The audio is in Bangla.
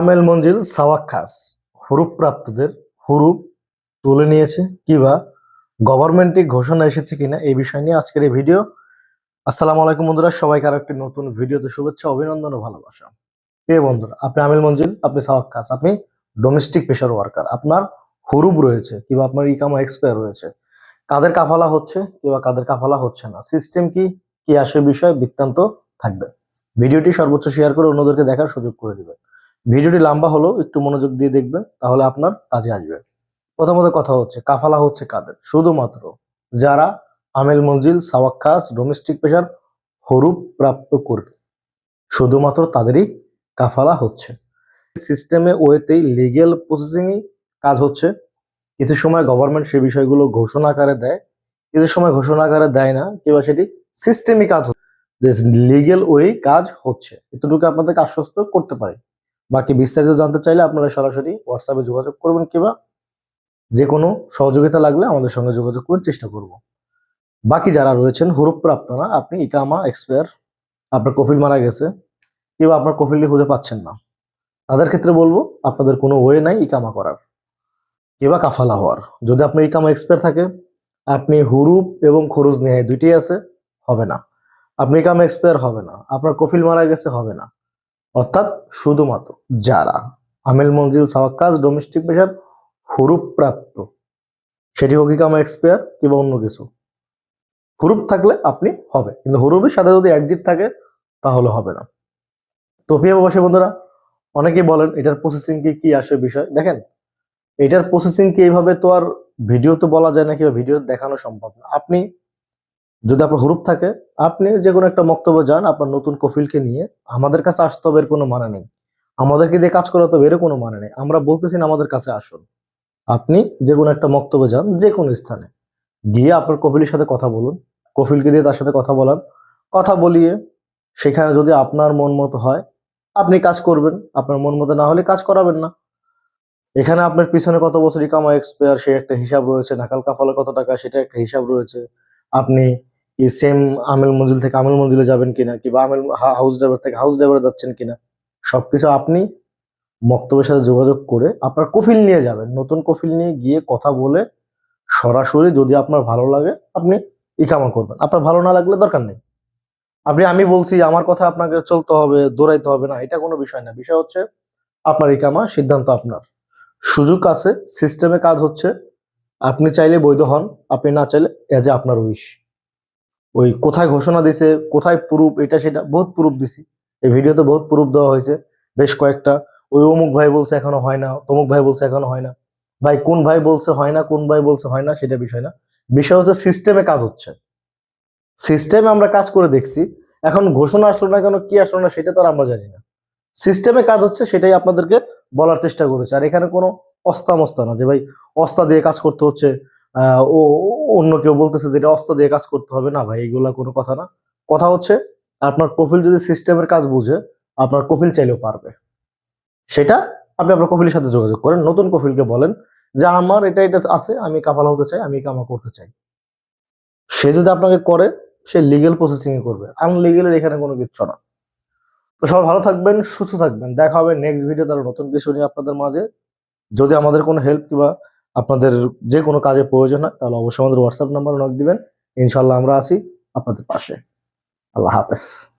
আমেল মঞ্জিল, সাওয়াক খাস, হুরুপ প্রাপ্তদের হুরুপ তুলে নিয়েছে কিবা গভর্নমেন্টে ঘোষণা এসেছে কিনা এই বিষয় নিয়ে আজকের এই ভিডিও। আসসালামু আলাইকুম বন্ধুরা, সবাইকে আরও একটি নতুন ভিডিওতে শুভেচ্ছা, অভিনন্দন ও ভালোবাসা। প্রিয় বন্ধুরা, আপনি আমেল মঞ্জিল, আপনি সাওয়াক খাস, আপনি ডোমেস্টিক পেশার ওয়ার্কার আপনার হুরুপ রয়েছে কিংবা আপনার ইকামা এক্সপায়ার রয়েছে। কাদের কাফালা হচ্ছে কিংবা কাদের কাফালা হচ্ছে না সিস্টেম কি কি আসে বিষয় বৃত্তান্ত থাকবে। ভিডিওটি সর্বোচ্চ শেয়ার করে অন্যদেরকে দেখার সুযোগ করে দিবেন ভিডিওটি লম্বা হলেও একটু মনোযোগ দিয়ে দেখবেন, তাহলে আপনার কাজে আসবে। প্রথমত কথা হচ্ছে, কাফালা হচ্ছে কাদের? শুধুমাত্র যারা আমেল মঞ্জিল সাওয়াক্কাস ডোমেস্টিক পেশার হরুপ প্রাপ্ত করবে শুধুমাত্র তাদেরই কাফালা হচ্ছে। সিস্টেমে, ওয়েতেই লিগেল প্রসেসিংই কাজ হচ্ছে। কিছু সময় গভর্নমেন্ট সে বিষয়গুলো ঘোষণা আকারে দেয়, কিছু সময় ঘোষণা আকারে দেয় না, কিংবা সেটি সিস্টেমই কাজ হচ্ছে। লিগেল ওয়ে কাজ হচ্ছে, এতটুকু আপনাদেরকে আশ্বস্ত করতে পারে। বাকি বিস্তারিত জানতে চাইলে আপনারা সরাসরি হোয়াটসঅ্যাপে যোগাযোগ করবেন কিংবা যে কোনো সহযোগিতা লাগলে আমাদের সঙ্গে যোগাযোগ করার চেষ্টা করব। বাকি যারা রয়েছেন হুরুপ প্রাপ্ত না, আপনি ইকামা এক্সপায়ার, আপনার কফিল মারা গেছে, কিংবা আপনার কফিলটি খুঁজে পাচ্ছেন না, তাদের ক্ষেত্রে বলব, আপনাদের কোনো ওয়ে নাই ইকামা করার, কিংবা কাফালা হওয়ার। যদি আপনার ইকামা এক্সপায়ার থাকে, আপনি হুরুপ এবং খরচ নেয় দুইটাই আছে, হবে না। আপনি ইকামা এক্সপায়ার হবে না, আপনার কফিল মারা গেছে, হবে না। অর্থাৎ শুধুমাত্র যারা আমেল মঞ্জিল সাওয়াক্কাজ ডোমেস্টিক পেশার হুরুপ প্রাপ্ত সেটি হোক ইকামা এক্সপায়ার কিংবা অন্য কিছু। হুরুপ থাকলে আপনি হবে, কিন্তু হুরুপের সাথে যদি একজিট থাকে, তাহলে হবে না। তো বসে বন্ধুরা, অনেকেই বলেন, এটার প্রসেসিং কি কি আসে বিষয়? দেখেন, এটার প্রসেসিং কি এইভাবে তো আর ভিডিও তো বলা যায় না কিংবা ভিডিও দেখানো সম্ভব না। আপনি যদি আপনার হুরুপ থাকে, আপনি যে কোনো একটা বক্তব্য যান, আপনার নতুন কফিলকে নিয়ে, আমাদের কাছে আসতে হবে এর কোনো মানে নেই। আমাদেরকে দিয়ে কাজ করাতে হবে এর কোনো মানে নেই। আমরা বলতেছি না আমাদের কাছে আসুন। আপনি যে কোনো একটা বক্তব্য যান যে কোনো স্থানে। গিয়ে আপনার কফিলের সাথে কথা বলুন, কফিলকে দিয়ে তার সাথে কথা বলান। কথা বলিয়ে, সেখানে যদি আপনার মন মতো হয়, আপনি কাজ করবেন। আপনার মন মতো না হলে কাজ করাবেন না। এখানে আপনার পিছনে কত বছর ইকামা এক্সপায়ার, সে একটা হিসাব রয়েছে। নাকাল কাফালে কত টাকা, সেটা একটা হিসাব রয়েছে। আপনি সেম আমেল মঞ্জিল থেকে আমেল মঞ্জিলে যাবেন কিনা, কিংবা আমেল হাউস ড্রাইভার থেকে হাউস ড্রাইভারে যাচ্ছেন কিনা, সবকিছু আপনি মক্তবের সাথে যোগাযোগ করে আপনার কফিল নিয়ে যাবেন। নতুন কফিল নিয়ে গিয়ে কথা বলে সরাসরি যদি আপনার ভালো লাগে, আপনি ইকামা করবেন। আপনার ভালো না লাগলে দরকার নেই। আপনি, আমি বলছি, আমার কথা আপনাকে চলতে হবে, দৌড়াইতে হবে না, এটা কোনো বিষয় না। বিষয় হচ্ছে আপনার ইকামা, সিদ্ধান্ত আপনার। সুযোগ আছে সিস্টেমে কাজ হচ্ছে। আপনি চাইলে বৈধ হন, আপনি না চাইলে এজ এ আপনার উইশ ওই কোথায় ঘোষণা দিছে, কোথায় প্রুফ এটা সেটা বহুত প্রুফ দিছি। এই ভিডিওতে বহুত প্রুফ দেওয়া হয়েছে, বেশ কয়েকটা। ওই অমুক ভাই বলছে এখনও হয় না, তমুক ভাই বলছে এখনও হয় না। ভাই কোন ভাই বলছে হয় না, কোন ভাই বলছে হয় না, সেটা বিষয় না। বিষয় হচ্ছে সিস্টেমে কাজ হচ্ছে। সিস্টেমে আমরা কাজ করে দেখছি, এখন ঘোষণা আসলো না কেন, কি আসলো না, সেটা তো আর আমরা জানি না। সিস্টেমে কাজ হচ্ছে, সেটাই আপনাদেরকে বলার চেষ্টা করেছে। আর এখানে কোনো অস্তা মস্তা না যে ভাই অস্তা দিয়ে কাজ করতে হচ্ছে ও, অন্য কেউ বলতেছে যে এটা অস্তা দিয়ে কাজ করতে হবে। না ভাই, এগুলা কোনো কথা না। কথা হচ্ছে, আপনার কপিল যদি সিস্টেমের কাজ বুঝে, আপনার কপিল চাইলেও পারবে। সেটা আপনি আপনার কপিলের সাথে যোগাযোগ করেন। নতুন কপিলকে বলেন যে, আমার এটা এটা আছে, আমি কাপালা হতে চাই, আমি কামা করতে চাই। সে যদি আপনাকে করে, সে লিগেল প্রসেসিং করবে। আনলিগেলের এখানে কোনো কিচ্ছু না। তো সবাই ভালো থাকবেন, সুস্থ থাকবেন। দেখা হবে নেক্সট ভিডিও তার নতুন কিছু নিয়ে আপনাদের মাঝে। যদি আমাদের কোনো হেল্প কিংবা আপনাদের যে কোনো কাজে প্রয়োজন হয়, তাহলে অবশ্যই আমাদের হোয়াটসঅ্যাপ নাম্বার নক দিবেন। ইনশাল্লাহ আমরা আছি আপনাদের পাশে। আল্লাহ হাফেজ।